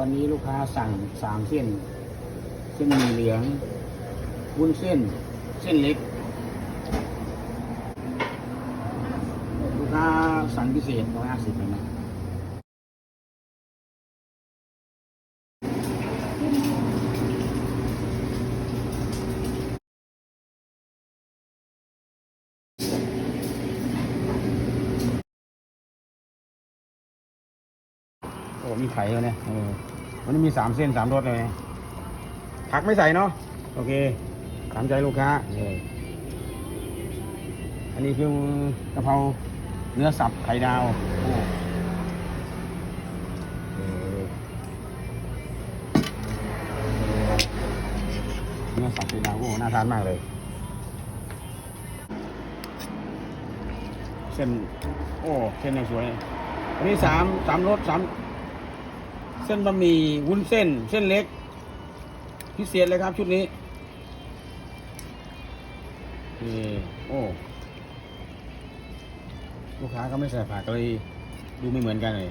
วันนี้ลูกค้าสั่งสามเส้น เส้นหมี่เหลืองวุ้นเส้น เส้นเล็ก ลูกค้าสั่งพิเศษร้อยห้าสิบเลยนะ อ้มีไข่เลยเนี่ยวันนี้มีสามเส้นสามรสเลยผักไม่ใส่เนาะโอเคตามใจลูกค้าอันนี้คือกะเพราเนื้อสับไข่ดาวเนื้อสับไข่ดาวโอ้น่าทานมากเลย เส้นโอ้เส้นสวยอันนี้สามสามรสสาม เส้นบะหมี่วุ้นเส้น เส้นเล็ก พิเศษเลยครับชุดนี้นี่โอ้ลูกค้าก็ไม่ใส่ผักเลยดูไม่เหมือนกันเลย